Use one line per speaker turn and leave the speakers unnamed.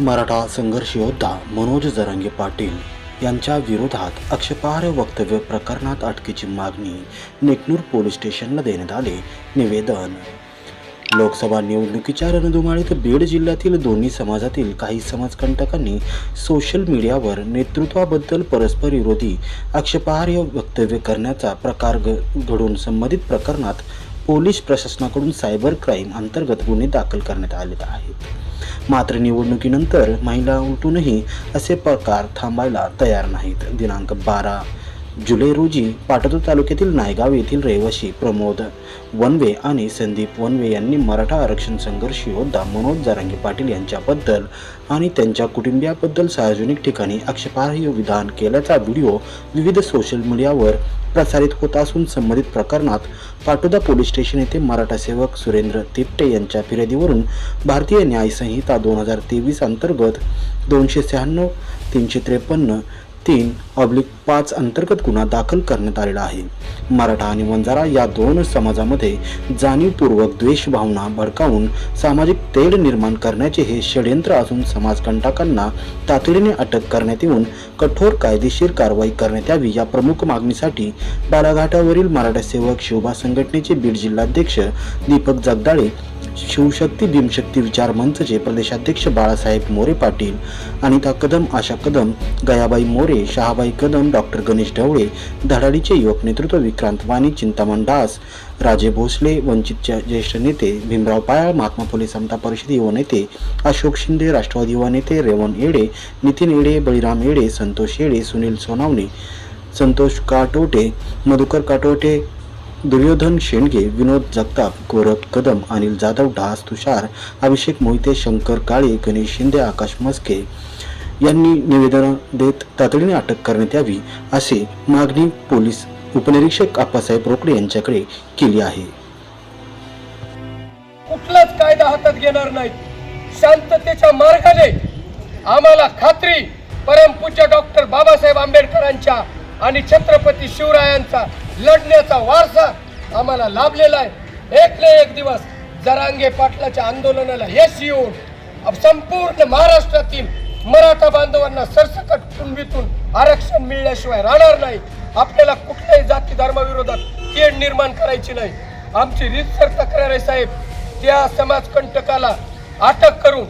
मराठा संघर्ष योद्धा मनोज जरांगे पाटील यांच्या विरोधात आक्षेपार्ह वक्तव्य प्रकरणात अटकेची मागणी नेकनूर पोलीस स्टेशनला देण्यात आले निवेदन. लोकसभा निवडणुकीच्या रणधुमाळीत बीड जिल्ह्यातील दोन्ही समाजातील काही समाजकंटकांनी सोशल मीडियावर नेतृत्वाबद्दल परस्पर विरोधी आक्षेपार्ह वक्तव्य करण्याचा प्रकार घडून संबंधित प्रकरणात पोलीस प्रशासनाकडून सायबर क्राईम अंतर्गत गुन्हे दाखल करण्यात आले आहेत मात्र निवडणुकीनंतर महिला उलटूनही असे प्रकार थांबायला तयार नाहीत. दिनांक बारा जुलै रोजी पाटोदा तालुक्यातील नायगाव येथील रहिवासी प्रमोद वनवे आणि संदीप वनवे यांनी मराठा आरक्षण संघर्ष योद्धा मनोज जारांगे पाटील यांच्याबद्दल आणि त्यांच्या कुटुंबियाबद्दल सार्वजनिक ठिकाणी आक्षेपार्ह विधान केल्याचा व्हिडिओ विविध सोशल मीडियावर प्रसारित होत असून संबंधित प्रकरणात पाटोदा पोलीस स्टेशन येथे मराठा सेवक सुरेंद्र तिपटे यांच्या फिर्यादीवरून भारतीय न्याय संहिता दोन हजार तेवीस अंतर्गत दोनशे शहाण्णव तीनशे त्रेपन्न तीन ऑब्लिक पाच अंतर्गत गुन्हा दाखल करण्यात आलेला आहे. मराठा आणि वंजारा या दोन समाजामध्ये जाणीवपूर्वक द्वेष भावना भडकावून सामाजिक तेढ निर्माण करण्याचे हे षडयंत्र असून समाजकंटकांना तातडीने अटक करण्यात येऊन कठोर कायदेशीर कारवाई करण्यात यावी या प्रमुख मागणीसाठी बालाघाटावरील मराठा सेवक शिवबा संघटनेचे बीड जिल्हाध्यक्ष दीपक जगदाळे शिवशक्ती भीमशक्ती विचार मंचचे प्रदेशाध्यक्ष बाळासाहेब मोरे पाटील अनिता कदम आशा कदम गयाबाई मोरे शहाबाई कदम डॉक्टर गणेश ढवळे धडाडीचे युवक नेतृत्व विक्रांत वाणी चिंतामण दास राजे भोसले वंचितचे ज्येष्ठ नेते भीमराव पायाळ महात्मा फुले समता परिषद युवा नेते अशोक शिंदे राष्ट्रवादी युवा नेते रेवण येडे नितीन येडे बळीराम येडे संतोष येडे सुनील सोनावणे संतोष काटोटे मधुकर काटोटे दुर्योधन शेंडगे विनोद जगताप गोरख कदम अनिल जाधव ढास तुषार अभिषेक मोहिते शंकर काळे गणेश शिंदे आकाश मस्के यांनी निवेदन देत तातडीने अटक करण्यात यावी असे मागणी पोलीस उपनिरीक्षक आप्पासाहेब रोकडे यांच्याकडे केली आहे.
कुठलाच कायदा हातात घेणार नाही शांततेच्या मार्गाने आम्हाला खात्री परमपूज्य डॉक्टर बाबासाहेब आंबेडकरांच्या आणि छत्रपती शिवरायांचा लढण्याचा वारसा आम्हाला लाभलेला आहे. एक ना एक दिवस जरांगे पाटलाच्या आंदोलनाला यश येऊन संपूर्ण महाराष्ट्रातील मराठा बांधवांना सरसकट कुणबीतून आरक्षण मिळण्याशिवाय राहणार नाही. आपल्याला कुठल्याही जाती धर्माविरोधात तेढ निर्माण करायची नाही. आमची रीतसर तक्रार आहे साहेब. त्या समाजकंटकाला अटक करून